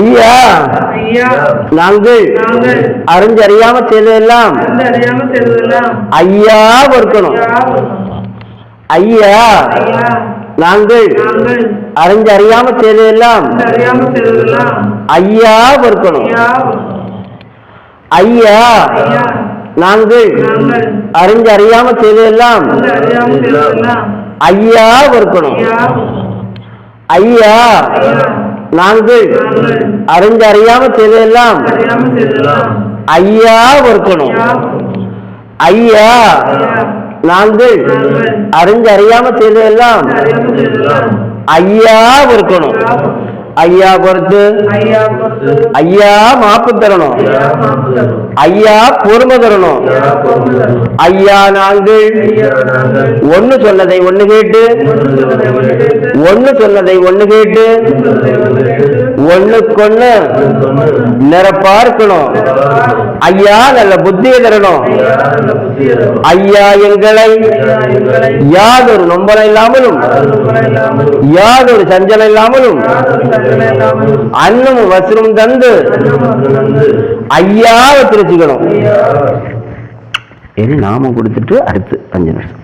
ஐயா. நாங்கள் அறிந்து அறியாம செய்ததெல்லாம் ஐயா பொறுக்கணும். ஐயா நாங்கள் அறியாம செய்ததெல்லாம் ஐயா பொறுக்கணும். ஐயா நாங்கள் அறியாம செய்ததெல்லாம் ஐயா பொறுக்கணும். ஐயா. நான்கு. அறிஞ்சு அறியாம செய்தெல்லாம் ஐயா ஒருக்கணும் ஐயா நான்கு. அறிஞ்சு அறியாம செய்தெல்லாம் ஐயா ஒருக்கணும் ஐயா பொறுத்து. ஐயா மாப்பு தரணும். ஐயா பொறுமை தரணும். ஐயா நாங்கள். ஒண்ணு சொன்னதை ஒண்ணு கேட்டு. ஒன்று சொன்னதை ஒன்று கேட்டு. ஒண்ணுக்கொண்ணு நிரப்பா இருக்கணும் ஐயா நல்ல புத்தியை தரணும். ஐயா எங்களை யாதொரு நொம்பலம் இல்லாமலும் யாதொரு சஞ்சலம் இல்லாமலும் அன்னும் அன்னமும் வசரும் தந்து ஐயாவை திருச்சிக்கணும். இது நாமம் கொடுத்துட்டு அடுத்து அஞ்சு நிமிஷம்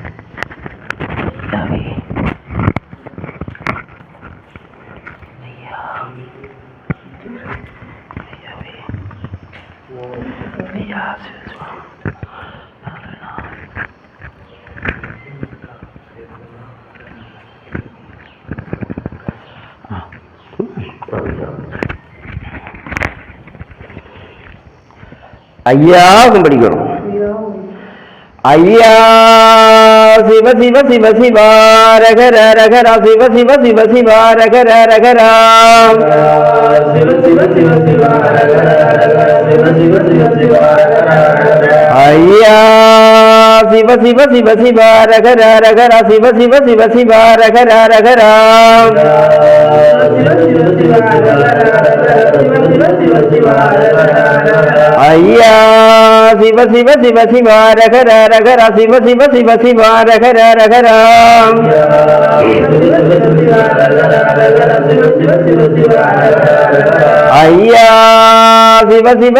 யாவே. from ஐயாவும் ஐயாவுக்கும் படிக்கணும் ஐயா சிவ சிவ சிவ சிவா ரகர ரகரா சிவ சிவ சிவ சிவா ரகர ரகரா சிவ சிவ சிவ சிவ ஹர ஹர ஹர சிவ சிவ சிவ சிவ ஹர ஹர ஹர ஐயா சிவ சிவ சிவ சிவா ரகர ரகரா சிவ சிவ சிவ சிவா ரகர ரகரா சிவ சிவ சிவ ஹர ஹர ஹர சிவ சிவ சிவ சிவ ஹர ஹர ஹர ஐயா சிவ சிவ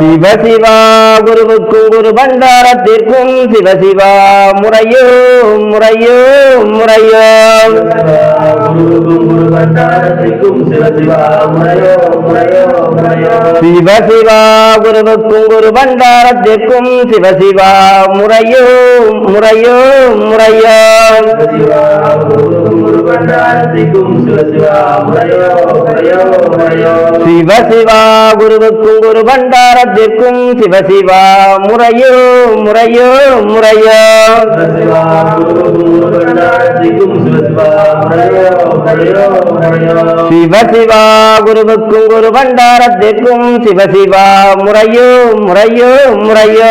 சிவ சிவ சிவ சிவா ரகர ரகரா சிவ சிவா குருவுக்கும் குரு பண்டாரத்திற்கும் சிவ சிவா முறையோ முறையோ முறையோ. சிவ சிவா குருவுக்கும் குரு பண்டாரத்திற்கும் சிவ சிவா முறையோ முறையோ முறையோ. சிவ சிவா குருவுக்கும் குரு பண்டாரத்திற்கும் சிவ சிவா முறையோ முறையோ முறையோ. சிவ சிவா குருவுக்கும் குரு பண்டாரத்திற்கும் சிவ சிவா முறையோ முறையோ முறையோ.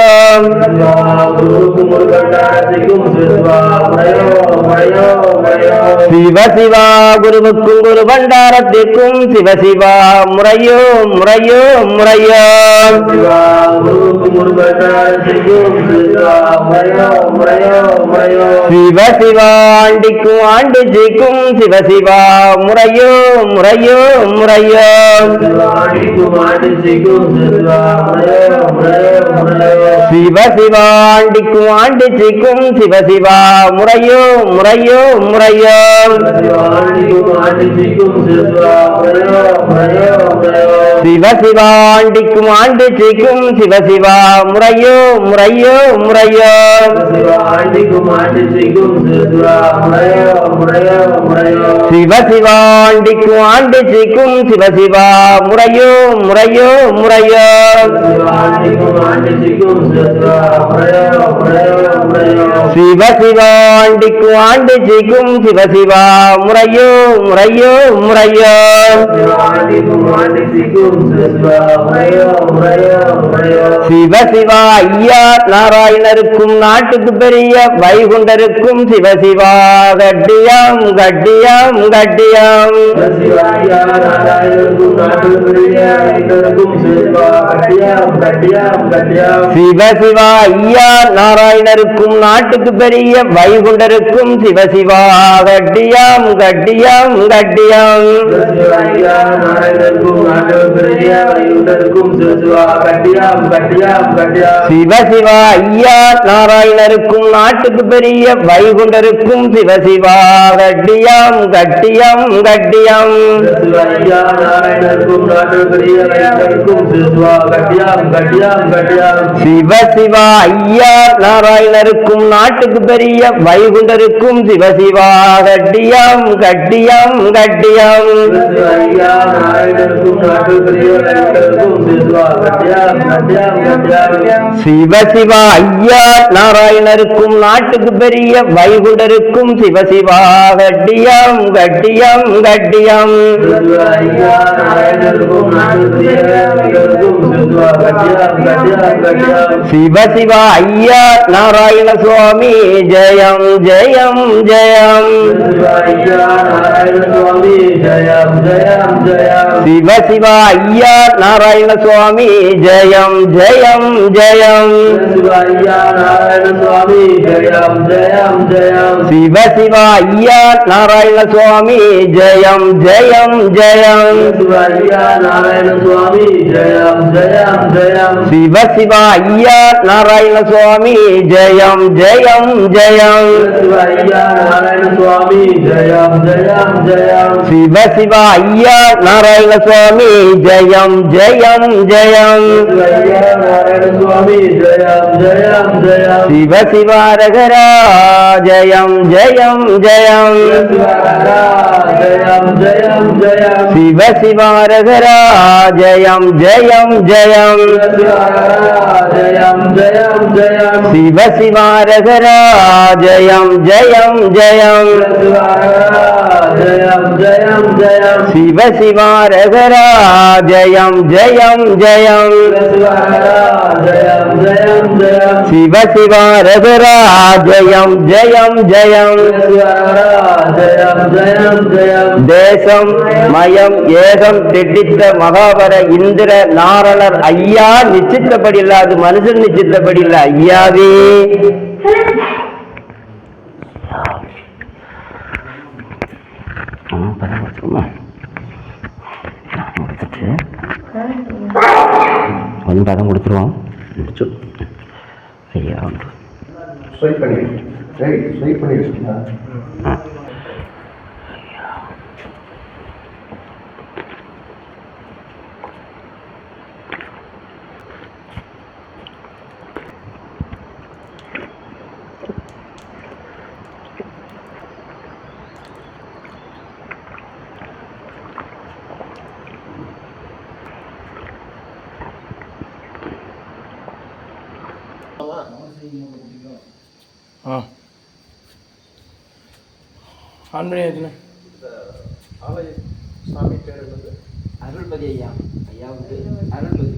சிவ சிவா குருவுக்கும் குரு பண்டாரத்திற்கும் சிவ சிவா முறையோ முறையோ முறையோ. சிவ சிவா ஆண்டிக்கும் ஆண்டு ஜிக்கும் சிவ சிவா முறையோ முறையோ முறையோ. சிவ சிவா ஆண்டிக்கும் ஆண்டு ஜிக்கும் சிவ சிவா முறையோ முறையோ முறையோ. சிவ சிவா ஆண்டிக்கும் ஆண்டு ஜிக்கும் சிவ சிவா முறையோ முறையோ. முறையோ ஆண்டிக்கும் ஆண்டு சிக்கும் சிவா முறையோ முறையோ. முறையோ சிவ சிவாண்டிக்கும் ஆண்டிச்சிக்கும் சிவ சிவா முறையோ முறையோ. முறையோ ஆண்டிக்கும் முறையோ முறையோ. முறையோ சிவ சிவாண்டிக்கும் ஆண்டிச்சிக்கும் சிவ சிவா முறையோ முறையோ முறையோ சிவாண்டிக்கும் ஆண்டிக்கும் சிவா முறையோ முறையோ முறையோ சிவ சிவா ஐயா நாராயணருக்கும் நாட்டுக்கு பெரிய வைகுண்டருக்கும் சிவ சிவா கட்டியம் கட்டியம் கட்டியம். சிவாயா நாராயணனுக்கும் நாட்டு பிரிய இதற்கும் சிவா கட்டியாம் கட்டியாம் கட்டியாம் சிவ சிவா ஐயா நாராயணருக்கும் நாட்டுக்கு பெரிய வைகுண்டருக்கும் சிவ சிவா கட்டியம் கட்டியம் கட்டியம். சிவாயா நாராயணனுக்கும் நாட்டு பிரிய இதற்கும் சிவா கட்டியாம் கட்டியாம் கட்டியாம் சிவ சிவா ஐயா நாராயணருக்கும் நாட்டுக்கு பெரிய வைகுண்டருக்கும் சிவ சிவா கட்டியம் கட்டியம் கட்டியம். சிவா சிவ ஐயா நாராயணருக்கும் நாட்டுக்கு பெரிய வைகுண்டருக்கும் சிவ சிவா கட்டியம் கட்டியம் கட்டியம். சிவாயா நாராயணனுக்கும் நாட்டு பிரிய இதற்கும் சிவா சிவசிவா ஐயா நாராயணருக்கும் நாட்டுக்கு பெரிய வைகுண்டருக்கும் சிவசிவா கட்டியம் கட்டியம் கட்டியம். சிவசிவா ஐயா நாராயண சுவாமி ஜெயம் ஜெயம் ஜெயம். சிவசிவா ஐயா நாராயண சுவாமி ஜெயம் ஜெயம் ஜெயம் சிவாயா நாராயண சுவாமி ஜெயம் ஜெயம் ஜெயம் சிவ சிவா ஐயா நாராயண சுவாமி ஜெயம் ஜெயம் ஜெயம் சிவாயா நாராயண சுவாமி ஜெயம் ஜெயம் ஜெயம் சிவ சிவா ஐயா நாராயண சுவாமி ஜெயம் ஜெயம் ஜெயம் சிவாயா நாராயண சுவாமி ஜெயம் ஜெயம் ஜெயம் சிவ சிவா ஐயா நாராயண சுவாமி ஜெயம் ஜெயம் ஜெயம் சிவாயா நாராயண சிவ சிவாரகரா ஜெயம் ஜெயம் ஜெயம் ஜெயம். ஜெயம் ஜெயம் தேசம் மயம் ஏகம் திட்டித்த மகாவர இந்திர நாரணர் ஐயா நிச்சித்தபடி இல்ல அது மனுஷன் நிச்சித்தபடி இல்ல ஐயாவே கொஞ்சம் பதம் கொடுத்துருவோம் முடிச்சு. ஐயா உண்டு ஸ்வைப் பண்ணி ரைட் ஸ்வைப் பண்ணி வச்சுக்கோங்க ஆ. ஆன் பண்ணி வச்சுண்ணே ஆலய சாமி பேர் என்னது அருள்பதி ஐயா. ஐயா வந்து அருள்பதி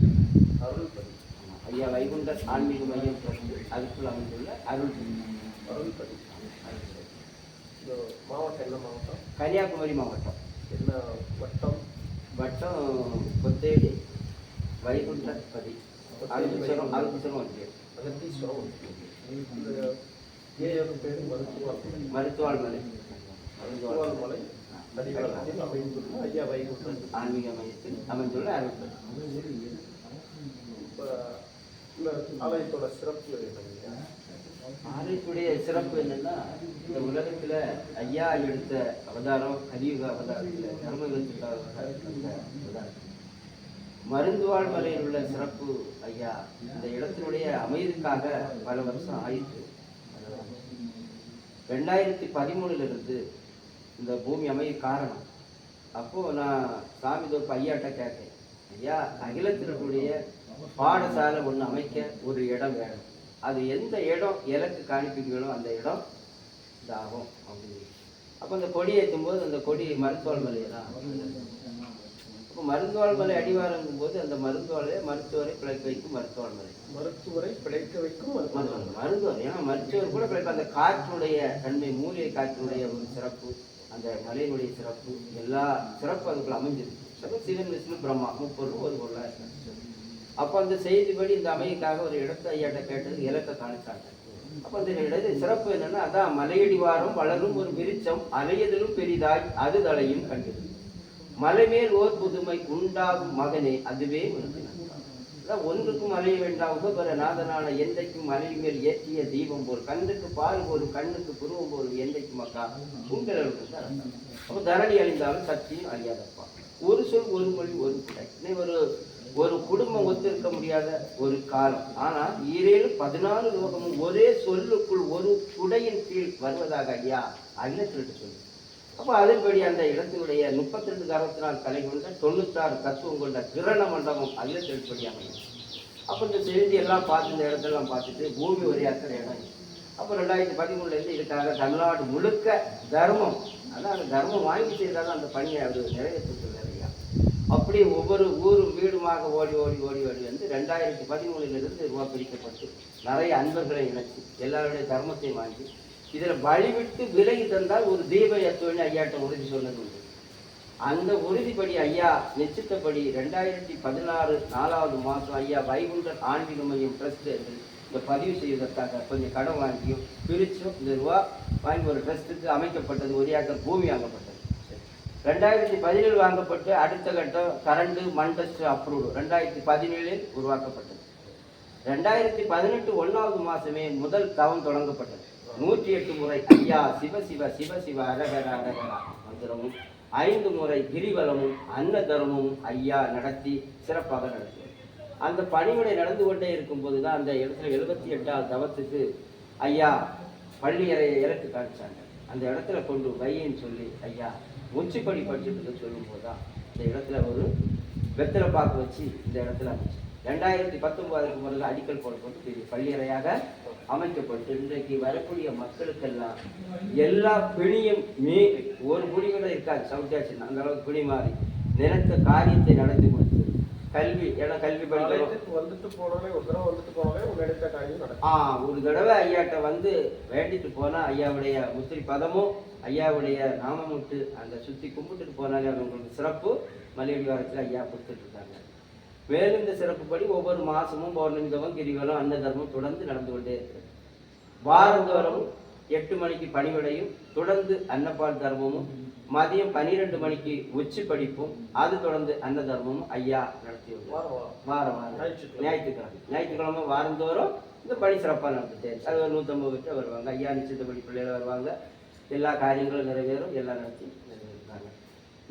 அருள்பதி ஐயா வைகுண்டர் ஆன்மீக மையம் அதுக்குள்ள அமைந்துள்ள அருள்பதி அருள்பதி இந்த மாவட்டம் என்ன மாவட்டம் கன்னியாகுமரி மாவட்டம். என்ன வட்டம்? வட்டம் கொத்தேடி வைகுண்டர் பதி அருள்புரம் அருள்புரம் வந்து அகத்தீஸ்வரம் மருத்துவாள் மலை. மலை அடிவாரத்தில் அமைந்துள்ள ஐயா வைகுண்டம் ஆன்மீக மையத்தில் அமைந்துள்ள அருள்பதி இப்போ இந்த ஆலயத்தோட சிறப்பு என்னங்க ஆலயத்துடைய சிறப்பு என்னன்னா இந்த உலகத்துல ஐயா எடுத்த அவதாரம் கலியுக அவதாரத்துல தர்மயுகத்துக்காக எடுத்த அவதாரம். மருந்து வாழ்மலையில் உள்ள சிறப்பு ஐயா இந்த இடத்தினுடைய அமைதிக்காக பல வருஷம் ஆயிற்று. ரெண்டாயிரத்தி பதிமூணுலேருந்து இந்த பூமி அமைய காரணம். அப்போது நான் சாமி தோப்பு ஐயாட்ட கேட்டேன். ஐயா அகிலத்திற்குடைய பாடசாலை ஒன்று அமைக்க ஒரு இடம் வேணும். அது எந்த இடம் இலக்கு காணிப்பீங்களோ அந்த இடம் இதாகும் அப்படின்னு. அப்போ அந்த கொடி ஏற்றும் போது அந்த கொடி மருத்துவல் தான் அப்போ மருந்துவாள் மலை அடிவாரங்கும் போது அந்த மருந்துவாளை மருத்துவரை பிழைக்க வைக்கும் மருத்துவாள் மலை மருத்துவரை பிழைக்க வைக்கும் மருத்துவர் மருத்துவர் ஏன்னா மருத்துவர் கூட பிழைக்க அந்த காற்றினுடைய தன்மை மூலிகை காற்றினுடைய ஒரு சிறப்பு அந்த மலையினுடைய சிறப்பு எல்லா சிறப்பு அதுக்குள்ள அமைஞ்சிருக்கு. சிவன் விஷ்ணு பிரம்மா முப்பொருள் ஒரு பொருளாக இருக்காங்க அப்போ அந்த செய்திப்படி இந்த அமைதிக்காக ஒரு இடத்தை ஐயாட்ட கேட்டது இலக்க காணிச்சாங்க. அப்போ அந்த இடத்து சிறப்பு என்னன்னா அதான் மலையடிவாரம் வளரும் ஒரு விருச்சம் அலையதிலும் பெரிதாய் அது தலையும் மலை மலைமேல் ஓர் புதுமை உண்டாகும் மகனே அதுவே உனக்கு ஒன்றுக்கும் அலைய வேண்டாம் உபபர நாதனான எந்தைக்கும் மலை மேல் ஏற்றிய தீபம் போல் கண்ணுக்கு பால் போலும் கண்ணுக்கு புருவம் போலும் எந்தைக்கும் மக்கா உங்களுக்கு அப்போ தரணி அழிந்தாலும் சக்தியும் அழியாதப்பா ஒரு சொல் ஒரு மொழி ஒரு குடை. ஒரு ஒரு குடும்பம் ஒத்திருக்க முடியாத ஒரு காலம். ஆனால் ஈரேழு பதினாலு லோகமும் ஒரே சொல்லுக்குள் ஒரு குடையின் கீழ் வருவதாக ஐயா சொல்லிட்டு சொல்லு அப்போ அதன்படி அந்த இடத்தினுடைய முப்பத்தி ரெண்டு அறுபத்தி கலை கொண்ட தொண்ணூத்தாறு தத்துவம் கொண்ட கிரண மண்டபம் அகிலத்தின்படி அமையும். அப்போ இந்த செய்தி எல்லாம் பார்த்து இந்த இடத்தெல்லாம் பார்த்துட்டு பூமி உரையாற்றுற இடம் அப்போ ரெண்டாயிரத்தி பதிமூணுலேருந்து இதுக்காக தமிழ்நாடு முழுக்க தர்மம் அதான் அந்த தர்மம் வாங்கி செய்தாலும் அந்த பணியை அவர் நிறைவேற்றிருக்கிறார் ஐயா அப்படி ஒவ்வொரு ஊரும் வீடுமாக ஓடி ஓடி ஓடி ஓடி வந்து ரெண்டாயிரத்தி பதிமூணுலேருந்து ரூபா பிரிக்கப்பட்டு நிறைய அன்பர்களை இணைச்சு எல்லாருடைய தர்மத்தையும் வாங்கி இதில் வழிவிட்டு விலகி தந்தால் ஒரு தீப எத்துவன்னு ஐயாட்ட உறுதி சொன்னது உண்டு அந்த உறுதிப்படி ஐயா நிச்சயத்தபடி ரெண்டாயிரத்தி பதினாறு நாலாவது மாதம் ஐயா வைகுண்ட ஆன்மீக மையம் ட்ரஸ்ட் என்று இந்த பதிவு செய்வதற்காக கொஞ்சம் கடன் வாங்கியும் பிரிச்சும் இந்த ரூபா வாங்கி ஒரு ட்ரஸ்ட்டுக்கு அமைக்கப்பட்டது ஒரு ஏக்கர் பூமி வாங்கப்பட்டது. ரெண்டாயிரத்தி பதினேழு வாங்கப்பட்டு அடுத்த கட்டம் கரண்டு மண் டெஸ்ட் அப்ரூவ்டு ரெண்டாயிரத்தி பதினேழில் உருவாக்கப்பட்டது. ரெண்டாயிரத்தி பதினெட்டு ஒன்றாவது மாதமே முதல் தவம் தொடங்கப்பட்டது. நூற்றி எட்டு முறை ஐயா சிவ சிவ சிவ சிவ அரகர அரகரா மந்திரமும் ஐந்து முறை கிரிவலமும் அன்னதர்மமும் ஐயா நடத்தி சிறப்பாக நடத்தியது அந்த பணிவிடை நடந்து கொண்டே இருக்கும்போது தான் அந்த இடத்துல எழுபத்தி எட்டாவது தவத்துக்கு ஐயா பள்ளியறையை இறக்கு காமிச்சாங்க. அந்த இடத்துல கொண்டு வையின்னு சொல்லி ஐயா உச்சிப்படி படிச்சுட்டு சொல்லும்போது தான் இந்த இடத்துல ஒரு வெத்தலை பாக்கு வச்சு இந்த இடத்துல அமைச்சு. ரெண்டாயிரத்தி பத்தொன்பதுக்கு முதல்ல அடிக்கல் போடப்பட்டு பள்ளியறையாக அமைக்கப்பட்டு இன்றைக்கு வரக்கூடிய மக்களுக்கெல்லாம் எல்லா பிணியும் மீ ஒரு பிணி கூட இருக்காது. சவுத்தியாச்சு அந்த அளவுக்கு பிணி மாறி நினைத்த காரியத்தை நடத்தி கொடுத்து கல்வி ஏன்னா கல்வி படிக்கிறோம் ஆலயத்துக்கு வந்துட்டு போனோடனே ஒரு தடவை வந்துட்டு போனோடனே ஒரு எடுத்த காரியம் ஆ ஒரு தடவை ஐயாட்ட வந்து வேண்டிட்டு போனா ஐயாவுடைய முத்திரி பதமும் ஐயாவுடைய நாமமுட்டு அந்த சுத்தி கும்பிட்டுட்டு போனாலே அது உங்களுக்கு சிறப்பு. மலையடி வாரத்தில் ஐயா கொடுத்துட்டு இருக்காங்க. மேலும் இந்த சிறப்புப்படி ஒவ்வொரு மாசமும் பௌர்ணமி தவம் கிரிவலம் அன்ன தர்மம் தொடர்ந்து நடந்து கொண்டே இருக்கிறது. வாரந்தோறும் எட்டு மணிக்கு பணிவிடையும் தொடர்ந்து அன்னப்பால் தர்மமும் மதியம் பன்னிரெண்டு மணிக்கு உச்சி படிப்பும் அது தொடர்ந்து அன்ன தர்மமும் ஐயா நடத்தி. வாரம் வாரம். ஞாயிற்றுக்கிழமை. ஞாயிற்றுக்கிழமை. வாரந்தோறும் இந்த பணி சிறப்பாக நடந்துட்டே இருக்கு. அது ஒரு நூற்றம்பது பேர் வருவாங்க. ஐயா நிச்சயத்தபடி பிள்ளைகள் வருவாங்க. எல்லா காரியங்களும் நிறைவேறும். எல்லாம் நடத்தி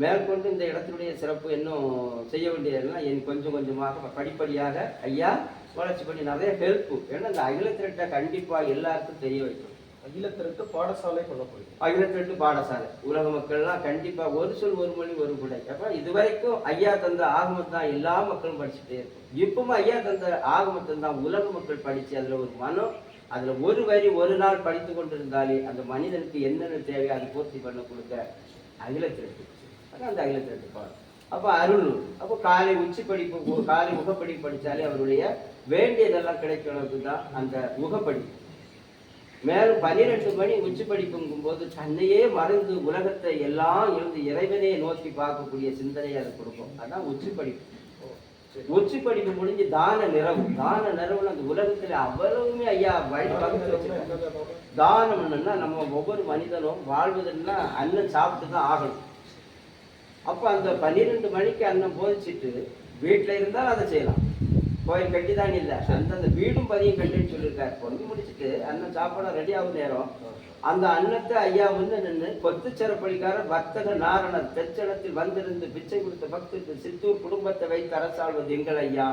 மேற்கொண்டு இந்த இடத்தினுடைய சிறப்பு இன்னும் செய்ய வேண்டியதெல்லாம் என் கொஞ்சம் கொஞ்சமாக படிப்படியாக ஐயா வளர்ச்சி பண்ணி நிறைய ஹெல்ப்பு ஏன்னா இந்த அகிலத்திரட்டை கண்டிப்பாக எல்லாருக்கும் தெரிய வைக்கணும். அகிலத்திற்கு பாடசாலை கொள்ள போகிறீங்க அகிலத்திரட்டு பாடசாலை. உலக மக்கள்லாம் கண்டிப்பா ஒரு சொல் ஒரு மொழி ஒரு குடை. அப்ப இதுவரைக்கும் ஐயா தந்த ஆகமத்தை தான் எல்லா மக்களும் படிச்சுட்டே இருக்கும். இப்பவும் ஐயா தந்த ஆகமத்தை தான் உலக மக்கள் படிச்சு அதுல ஒரு மனம் அதுல ஒரு வரி ஒரு நாள் படித்து கொண்டிருந்தாலே அந்த மனிதனுக்கு என்னென்ன தேவையோ அதை பூர்த்தி பண்ண கொடுக்க அகிலத்திரட்டு அதான் அந்த அகிலத்தை எடுத்துப்பார் அப்போ அருள் அப்போ காலை உச்சி படிப்பு காலை முகப்படிப்பு படிச்சாலே அவருடைய வேண்டியதெல்லாம் கிடைக்கிறது தான் அந்த முகப்படிப்பு மேலும் பன்னிரெண்டு மணி உச்சி படிப்புங்கும் போது தன்னையே மறந்து உலகத்தை எல்லாம் இருந்து இறைவனே நோக்கி பார்க்கக்கூடிய சிந்தனையை அது கொடுக்கும். அதான் உச்சி படிப்பு. உச்சி படிப்பு முடிஞ்சு தான நிறவு. தான நிறவுல அந்த உலகத்துல அவ்வளவுமே ஐயா வழி வகுத்து வச்சிருக்காங்க. தானம் என்னன்னா நம்ம ஒவ்வொரு மனிதனும் வாழ்வதுன்னா அன்னம் சாப்பிட்டு தான் ஆகணும். அப்போ அந்த பன்னிரெண்டு மணிக்கு அன்னம் போதிச்சுட்டு வீட்டில் இருந்தால் அதை செய்யலாம். கோயில் கட்டி தான் இல்லை. அந்தந்த வீடும் பதியும் கட்டின்னு சொல்லியிருக்காரு. பொண்ணு முடிச்சிட்டு அன்னம் சாப்பாடு ரெடி ஆகும் நேரம். அந்த அன்னத்தை ஐயா வந்து நின்று கொத்துச்சரப்படிக்கார வர்த்தக நாரணர் தெச்சனத்தில் வந்திருந்து பிச்சை கொடுத்த பக்தருக்கு சித்தூர் குடும்பத்தை வைத்து அரசாள்வது எங்கள் ஐயா.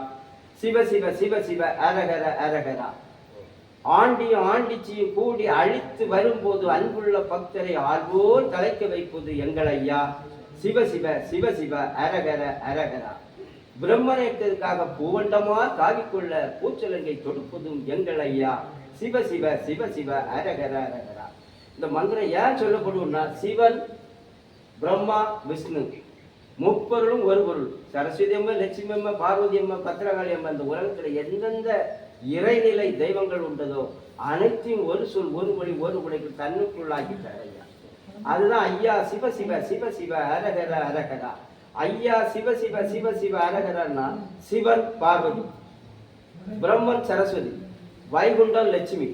சிவ சிவ சிவ சிவ அரகர அரகரா. ஆண்டியும் ஆண்டிச்சியும் கூடி அழித்து வரும்போது அன்புள்ள பக்தரை ஆர்வோர் தலைக்க வைப்பது எங்கள் ஐயா. சிவ சிவ சிவ சிவ அரகர அரகரா பிரம்மனேட்டிற்காக பூவண்டமா தாவிக்கொள்ள பூச்சலங்கை தொடுப்பதும் எங்கள் ஐயா. சிவ சிவ சிவ சிவ அரகர அரகரா இந்த மந்திரம் ஏன் சொல்லப்படுவோம்னா சிவன் பிரம்மா விஷ்ணு. முப்பொருளும் ஒரு பொருள். சரஸ்வதி அம்மா லட்சுமி அம்மா பார்வதி அம்மா பத்திரகாளி அம்மா இந்த உலகத்துல எந்தெந்த இறைநிலை தெய்வங்கள் உண்டதோ அனைத்தையும் ஒரு சொல் ஒரு மொழி ஒரு முறைக்கு தன்னுக்குள்ளாக்கிட்டார் ஐயா. அதுதான் ஐயா சிவ சிவ சிவ சிவ அரகர அரகரா. ஐயா சிவ சிவ சிவ சிவ அரகரன்னா சிவன் பார்வதி பிரம்மன் சரஸ்வதி வைகுண்டம் லட்சுமி.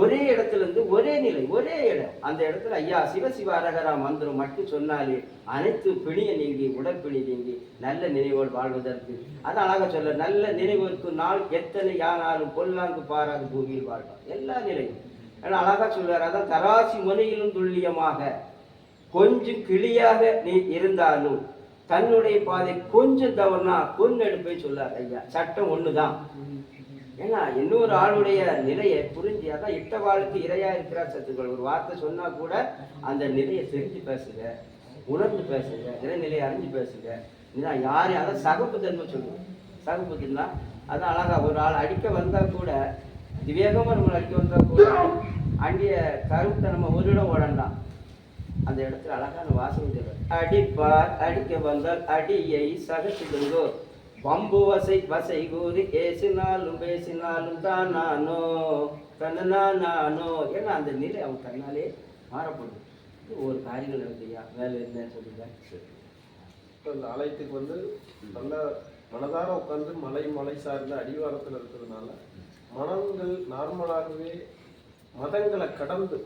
ஒரே இடத்துல இருந்து ஒரே நிலை ஒரே இடம். அந்த இடத்துல ஐயா சிவ சிவ அரகரா மந்திரம் மட்டும் சொன்னாலே அனைத்து பிணிய நீங்கி உடற்பிணி நீங்கி நல்ல நினைவோடு வாழ்வதற்கு. அது அழகா சொல்ல நல்ல நினைவிற்கு நாள் எத்தனை யானாலும் பொல்லாங்கு பாராது பூமியில் வாழ்வார். எல்லா நிலையும். ஏன்னா அழகாக சொல்றாரு. அதான் தராசி முனையிலும் துல்லியமாக கொஞ்சம் கிளியாக நீ இருந்தாலும் தன்னுடைய பாதை கொஞ்சம் தவறுனா கொன்னெடுப்பே சொல்லார் ஐயா. சட்டம் ஒன்று தான் ஏன்னா இன்னொரு ஆளுடைய நிலையை புரிஞ்சு அதான் இட்ட வாழ்க்கை இரையா இருக்கிறார் சத்துக்கள். ஒரு வார்த்தை சொன்னா கூட அந்த நிலையை தெரிஞ்சு பேசுங்க உணர்ந்து பேசுங்க நிலைநிலையை அறிஞ்சு பேசுங்க. இதுதான் யாரையும் அதான் சகப்பு தன்மை சொல்லுவோம். சகப்பு தன்மை அதான் அழகா ஒரு ஆள் அடிக்க வந்தா கூட விவேகமா நம்மளை வந்த கூட அங்கே கருத்தை நம்ம ஒரு இடம் ஓடண்டாம். அந்த இடத்துல அழகான வாசகம் அடிப்பார் அடிக்க வந்தால் அடியை சகசிடுங்கோ பம்பு வசை வசை கூறி ஏசினாலும் பேசினாலும் தான் நானோ தன்னா நானோ ஏன்னா அந்த நிலை அவன் தன்னாலே மாறப்படும். ஒரு காரியங்கள் இருக்குயா வேலை என்னன்னு சொல்லுங்க இப்போ ஆலயத்துக்கு வந்து நல்லா மனதார உட்கார்ந்து மலை மலை சார்ந்த அடிவாரத்தில் இருக்கிறதுனால மனங்கள் நார்மலாகவே மதங்களை கடந்து.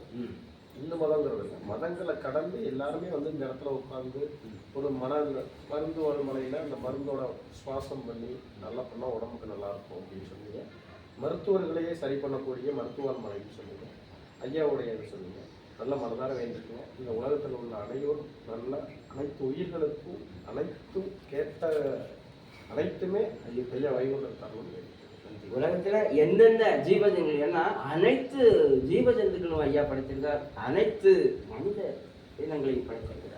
இந்து மதங்கிறது இல்லை மதங்களை கடந்து எல்லாருமே வந்து இந்த இடத்துல உட்கார்ந்து ஒரு மன மருந்து மலையில் அந்த மருந்தோட சுவாசம் பண்ணி நல்லா பண்ணால் உடம்புக்கு நல்லா இருக்கும் அப்படின்னு சொன்னீங்க மருத்துவர்களையே சரி பண்ணக்கூடிய மருத்துவர் மலைன்னு சொன்னீங்க ஐயாவுடைய சொன்னீங்க நல்ல மனதார வேண்டிக்குங்க. இந்த உலகத்தில் உள்ள அனைவரும் நல்ல அனைத்து உயிர்களுக்கும் அனைத்தும் கேட்ட அனைத்துமே ஐயா ஐயா வைகுண்டம் தரணும். உலகத்துல எந்தெந்த ஜீவஜந்துகள் ஏன்னா அனைத்து ஜீவஜந்துக்களும் ஐயா படைத்திருக்கார். அனைத்து மனித இனங்களையும் படைத்திருக்கிறார்.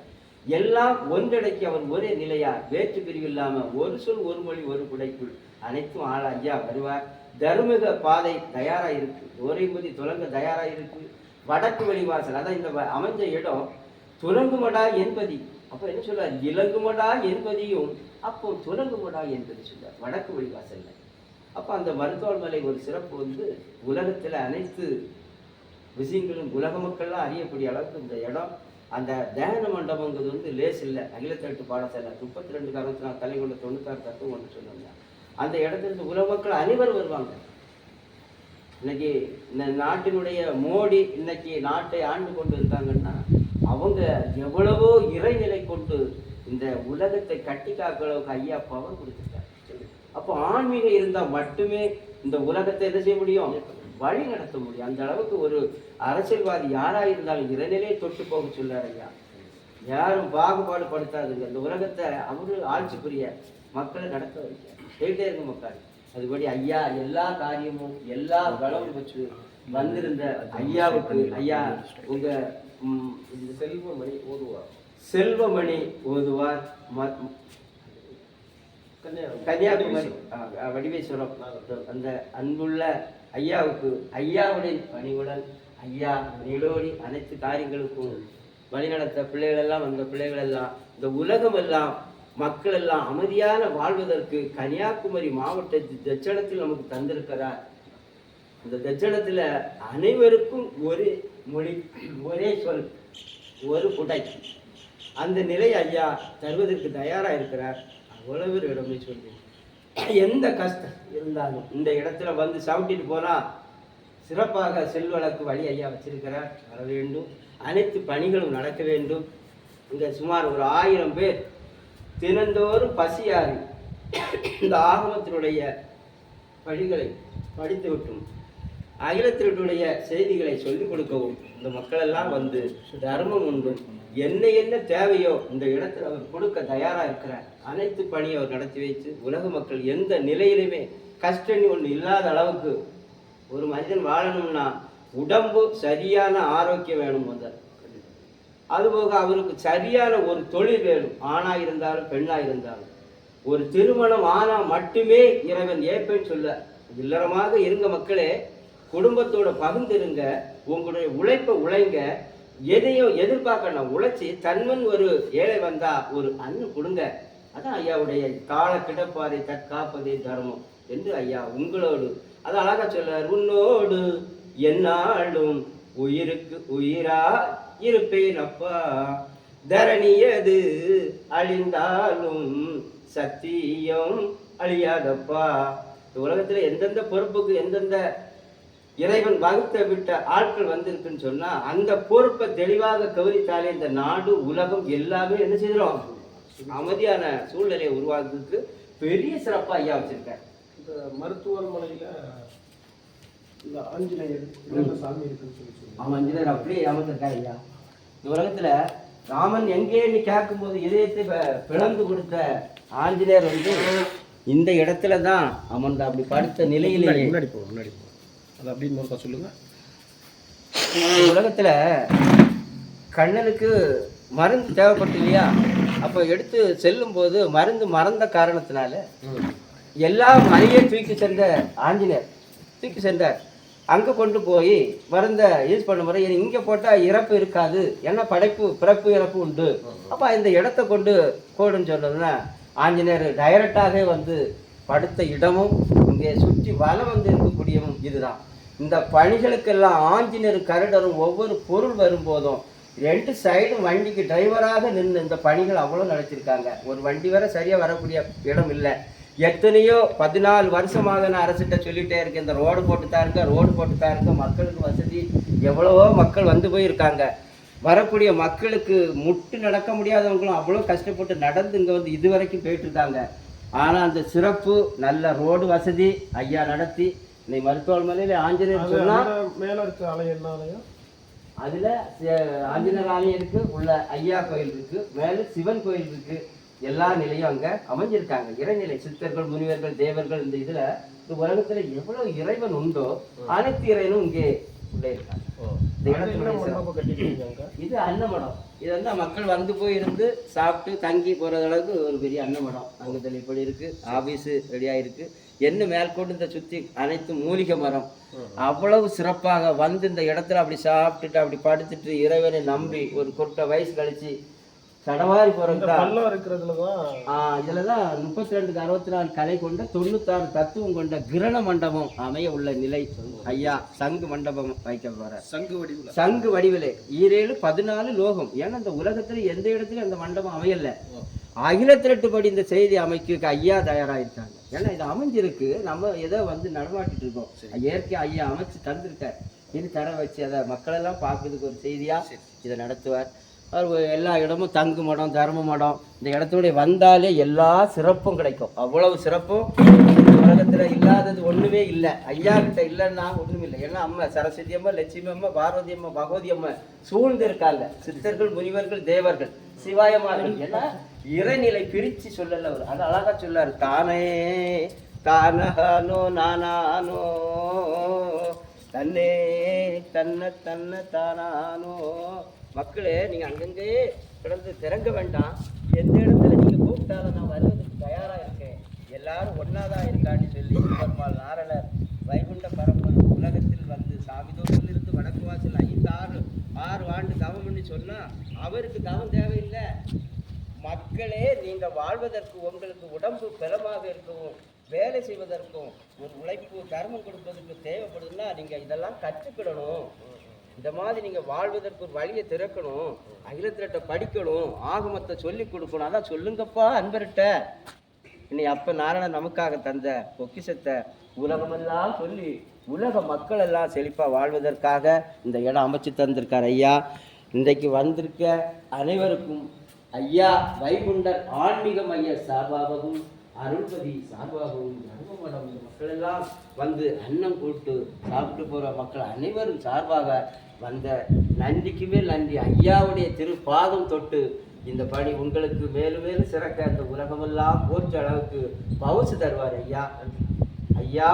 எல்லாம் ஒன்றடக்கி அவர் ஒரே நிலையார் வேற்று பிரிவு இல்லாம ஒரு சொல் ஒரு மொழி ஒரு குடைக்குள் அனைத்தும் ஆள் ஐயா வருவார். தர்மிக பாதை தயாரா இருக்கு ஓரைமதி துலங்க தயாரா இருக்கு வடக்கு வழிவாசல் அதான் இந்த வ- அமைஞ்ச இடம். துலங்குமடா என்பதி. அப்போ என்ன சொல்றார்? இலங்குமடா என்பதையும் அப்போ துலங்குமடா என்பது சொல்றார். வடக்கு வழிவாசல்ல அப்போ அந்த மருத்துவர் மலை ஒரு சிறப்பு வந்து உலகத்தில் அனைத்து விஷயங்களும் உலக மக்கள்லாம் அறியக்கூடிய அளவுக்கு இந்த இடம் அந்த தியான மண்டபங்கிறது வந்து லேஸ் இல்லை. அகிலத்தட்டு பாடசாலை முப்பத்தி ரெண்டு காலத்தில் நான் தலை கொண்ட தொண்ணூத்தாறு தத்துவம் ஒன்று சொன்னாங்க அந்த இடத்துல உலக மக்கள் அனைவரும் வருவாங்க. இன்னைக்கு இந்த நாட்டினுடைய மோடி இன்னைக்கு நாட்டை ஆண்டு கொண்டு இருக்காங்கன்னா அவங்க எவ்வளவோ இறைநிலை கொண்டு இந்த உலகத்தை கட்டி காக்கிறவங்க ஐயா பவர் கொடுத்துருக்காரு. அப்போ ஆன்மீகம் இருந்தால் மட்டுமே இந்த உலகத்தை என்ன செய்ய முடியும்? வழி நடத்த முடியும். அந்த அளவுக்கு ஒரு அரசியல்வாதி யாராக இருந்தாலும் இறைநிலையை தொட்டு போக சொல்லார் ஐயா. யாரும் பாகுபாடு படுத்தாதுங்க. இந்த உலகத்தை அவரு ஆட்சி புரிய மக்களை நடத்த வைக்க கேட்டே இருங்க மக்கள். அதுபடி ஐயா எல்லா காரியமும் எல்லா பலமும் வச்சு வந்திருந்த ஐயாவுக்கு ஐயா உங்க செல்வமணி ஓதுவார். செல்வமணி ஓதுவார். கன்னியாகுமரி. வடிவேஸ்வரம். அந்த அன்புள்ள ஐயாவுக்கு ஐயாவுடைய பணிவுடன் ஐயா நீடோடி அனைத்து காரியங்களுக்கும் வழிநடத்த பிள்ளைகள் எல்லாம் அந்த பிள்ளைகள் எல்லாம் இந்த உலகம் எல்லாம் மக்கள் எல்லாம் அமைதியான வாழ்வதற்கு கன்னியாகுமரி மாவட்ட தட்சணத்தில் நமக்கு தந்திருக்கிறார். அந்த தட்சணத்துல அனைவருக்கும் ஒரு மொழி ஒரே சொல் ஒரு குடை அந்த நிலை ஐயா தருவதற்கு தயாராக இருக்கிறார். அவ்வளவு இடமே சொல்லி எந்த கஷ்டம் இருந்தாலும் இந்த இடத்துல வந்து சாப்பிட்டுட்டு போனால் சிறப்பாக செல்வழக்கு வழி ஐயா வச்சிருக்கிறார். வர வேண்டும். அனைத்து பணிகளும் நடக்க வேண்டும். இங்கே சுமார் ஒரு ஆயிரம் பேர் தினந்தோறும் பசியாறு இந்த ஆகமத்தினுடைய வழிகளை படித்து விட்டும் அகிலத்தினுடைய செய்திகளை சொல்லிக் கொடுக்கவும் இந்த மக்களெல்லாம் வந்து தர்மம் உண்டும். என்ன என்ன தேவையோ இந்த இடத்துல அவர் கொடுக்க தயாராக இருக்கிறார். அனைத்து பணியை அவர் நடத்தி வைத்து உலக மக்கள் எந்த நிலையிலுமே கஷ்டன்னு ஒன்று இல்லாத அளவுக்கு ஒரு மனிதன் வாழணும்னா உடம்பு சரியான ஆரோக்கியம் வேணும் முதல். அதுபோக அவருக்கு சரியான ஒரு தொழில் வேணும். ஆணாக இருந்தாலும் பெண்ணாக இருந்தாலும். ஒரு திருமணம் ஆனால் மட்டுமே இறைவன் ஏப்பேன்னு சொல்ல இல்லறமாக இருங்க மக்களே குடும்பத்தோட பகிர்ந்திருங்க உங்களுடைய உழைப்பை உழைங்க. எதையும் எதிர்பார்க்கணும் உழைச்சி தன்மன் ஒரு ஏழை வந்தா ஒரு அண்ணன் கொடுங்க. அதான் ஐயாவுடைய கால கிடப்பாதை தற்காப்பதே தர்மம் என்று ஐயா உங்களோடு அது அழகா சொல்றார். உன்னோடு என்னாலும் உயிருக்கு உயிரா இருப்பேன் அப்பா. தரணியது அழிந்தாலும் சத்தியம் அழியாதப்பா. இந்த உலகத்துல எந்தெந்த பொறுப்புக்கு எந்தெந்த இறைவன் வகுத்த விட்ட ஆட்கள் வந்திருக்குன்னு சொன்னா அந்த பொறுப்பை தெளிவாக கவனித்தாலே இந்த நாடு உலகம் எல்லாமே என்ன செய்கிறோம் அமைதியான சூழ்நிலையை உருவாக்குறதுக்கு பெரிய சிறப்பா ஐயா வச்சிருக்கேன் இந்த மருத்துவமனையில இந்த ஆஞ்சநேயர் சாமி இருக்குன்னு சொல்லி அவன் இன்ஜினியர் அப்படியே ஏமாத்திருக்காரு ஐயா. இந்த உலகத்துல ராமன் எங்கேன்னு கேட்கும்போது இதயத்தை பிளந்து கொடுத்த ஆஞ்சநேயர் வந்து இந்த இடத்துல தான் அமர்ந்த அப்படி படுத்த நிலையிலேயே முன்னாடி போ முன்னாடி போ. அது அப்படின்னு ஒருக்கா சொல்லுங்க. உலகத்தில் கண்ணனுக்கு மருந்து தேவைப்பட்டு இல்லையா? அப்போ எடுத்து செல்லும் போது மருந்து மறந்த காரணத்தினால எல்லா மலையே தூக்கி சென்ற ஆஞ்சநேயர் தூக்கி சென்றார் அங்கே கொண்டு போய் மருந்தை யூஸ் பண்ண முறை இங்கே போட்டால் இறப்பு இருக்காது. ஏன்னா படைப்பு பிறப்பு இறப்பு உண்டு. அப்போ இந்த இடத்த கொண்டு போடுன்னு சொன்னதுன்னா ஆஞ்சநேயர் டைரக்டாகவே வந்து படுத்த இடமும் இங்கே சுற்றி வலம் வந்து இருக்கக்கூடியவும் இதுதான். இந்த பணிகளுக்கெல்லாம் ஆஞ்சநேயர் கருடரும் ஒவ்வொரு பொருள் வரும்போதும் ரெண்டு சைடும் வண்டிக்கு டிரைவராக நின்று இந்த பணிகள் அவ்வளோ நடத்திருக்காங்க. ஒரு வண்டி வர சரியாக வரக்கூடிய இடம் இல்லை. எத்தனையோ பதினாலு வருஷமாக நான் அரசிட்ட சொல்லிகிட்டே இருக்கேன். இந்த ரோடு போட்டு தான் இருக்க ரோடு போட்டு தான் இருக்க மக்களுக்கு வசதி எவ்வளவோ மக்கள் வந்து போயிருக்காங்க. வரக்கூடிய மக்களுக்கு முட்டு நடக்க முடியாதவங்களும் அவ்வளோ கஷ்டப்பட்டு நடந்து இங்கே வந்து இது வரைக்கும் போயிட்டுருக்காங்க ஆனால் அந்த சிறப்பு நல்ல ரோடு வசதி ஐயா நடத்தி இன்னைக்கு மருத்துவமனையில் ஆஞ்சநேயர் அது சொன்னா அந்த மேல இருக்க ஆலயம் என்ன ஆலயம் அதுல ஆஞ்சநேயர் ஆலயம் இருக்கு உள்ள ஐயா கோயில் இருக்கு மேல சிவன் கோயில் இருக்கு. எல்லா நிலையும் அங்க அமைஞ்சிருக்காங்க. இறைநிலை சித்தர்கள் முனிவர்கள் தேவர்கள் இந்த இதுல இந்த உலகத்துல எவ்வளவு இறைவன் உண்டோ அனைத்து இறைவனும் இங்கே உள்ளே இருக்காங்க. இது அன்னமடம். இது வந்து மக்கள் வந்து போய் இருந்து சாப்பிட்டு தங்கி போறது அளவுக்கு ஒரு பெரிய அன்னமடம். அங்கத்தில் இப்படி இருக்கு. ஆபீஸ் ரெடியா இருக்கு என்ன மேற்கொண்டு இந்த சுத்தி அனைத்து மூலிகை மரம். அவ்வளவு சிறப்பாக வந்து இந்த இடத்துல அப்படி சாப்பிட்டுட்டு அப்படி படுத்துட்டு இறைவனை நம்பி ஒரு குறிப்பிட்ட வயசு கழிச்சு சடவாரி போறதுக்கு பள்ளம் இருக்கிறதுல தான் ஆஹ் இதுல தான் முப்பத்தி ரெண்டுக்கு அறுபத்தி நாலு கலை கொண்ட தொண்ணூத்தாறு தத்துவம் கொண்ட கிரண மண்டபம் அமைய உள்ள நிலை. ஐயா சங்கு மண்டபம் வைக்க போற. சங்கு வடிவுல. சங்கு வடிவிலே ஈரேழு பதினாலு லோகம். ஏன்னா இந்த உலகத்துல எந்த இடத்துலயும் அந்த மண்டபம் அமையல. அகிலத்திரட்டுப்படி இந்த செய்தி அமைக்க ஐயா தயாராயிருக்காங்க. ஏன்னா இது அமைஞ்சிருக்கு. நம்ம ஏதோ வந்து நடமாட்டிட்டு இருக்கோம். இயற்கை ஐயா அமைச்சு தந்திருக்கார். இது தர வச்சு அதை மக்களெல்லாம் பார்க்கறதுக்கு ஒரு செய்தியா இதை நடத்துவார். அவர் எல்லா இடமும் தங்கு மடம் தர்ம மடம் இந்த இடத்துடைய வந்தாலே எல்லா சிறப்பும் கிடைக்கும். அவ்வளவு சிறப்பும் உலகத்துல இல்லாதது ஒண்ணுமே இல்லை. ஐயா கிட்ட இல்லைன்னா ஒண்ணுமே இல்லை. ஏன்னா அம்மா சரஸ்வதி அம்மா லட்சுமி அம்மா பார்வதி அம்மா பகவதி அம்மா சூழ்ந்து இருக்காங்க சித்தர்கள் முனிவர்கள் தேவர்கள் சிவாயமார்கள் ஏன்னா இறைநிலை பிரித்து சொல்லல அவர். அது அழகா சொல்லாரு. தானே தானோ நானானோ தன்னே தன்ன தன்ன தானானோ. மக்களே நீங்கள் அங்கங்கே கிடந்து திறங்க வேண்டாம். எந்த இடத்துல நீங்கள் கூப்பிட்டாலும் நான் வருவதற்கு தயாராக இருக்கேன். எல்லாரும் ஒன்னாதான் இருக்கான்னு சொல்லி பெருமாள் நாரலர் வைகுண்ட பரம்பர் உலகத்தில் வந்து சாமிதோப்பில் இருந்து வடக்கு வாசல் ஐந்து ஆறு ஆறு ஆண்டு தவம் பண்ணி சொன்னால் அவருக்கு தவம் தேவையில்லை. மக்களே நீங்கள் வாழ்வதற்கு உங்களுக்கு உடம்பு பலமாக இருக்கவும் வேலை செய்வதற்கும் ஒரு உழைப்பு கர்மம் கொடுப்பதற்கு தேவைப்படுதுன்னா நீங்கள் இதெல்லாம் கற்றுக்கிடணும். இந்த மாதிரி நீங்கள் வாழ்வதற்கு ஒரு வழியை திறக்கணும். அகிலத்திரட்ட படிக்கணும். ஆகமத்தை சொல்லி கொடுக்கணும். அதான் சொல்லுங்கப்பா அன்பர்கிட்ட. இன்னை அப்ப நாராயணன் நமக்காக தந்த பொக்கிஷத்தை உலகமெல்லாம் சொல்லி உலக மக்கள் எல்லாம் செழிப்பாக வாழ்வதற்காக இந்த இடம் அமைச்சு தந்திருக்கார் ஐயா. இன்றைக்கு வந்திருக்க அனைவருக்கும் ஐயா வைகுண்டர் ஆன்மீக மைய சார்பாகவும் அருள்பதி சார்பாகவும் தர்மமடம் இந்த மக்கள் எல்லாம் வந்து அன்னம் கூட்டு சாப்பிட்டு போகிற மக்கள் அனைவரும் சார்பாக வந்த நன்றிக்கு மேல் நன்றி. ஐயாவுடைய திருப்பாதம் தொட்டு இந்த பணி உங்களுக்கு மேலும் மேலும் சிறக்க இந்த உலகமெல்லாம் போற்ற அளவுக்கு பவுசு தருவார் ஐயா. ஐயா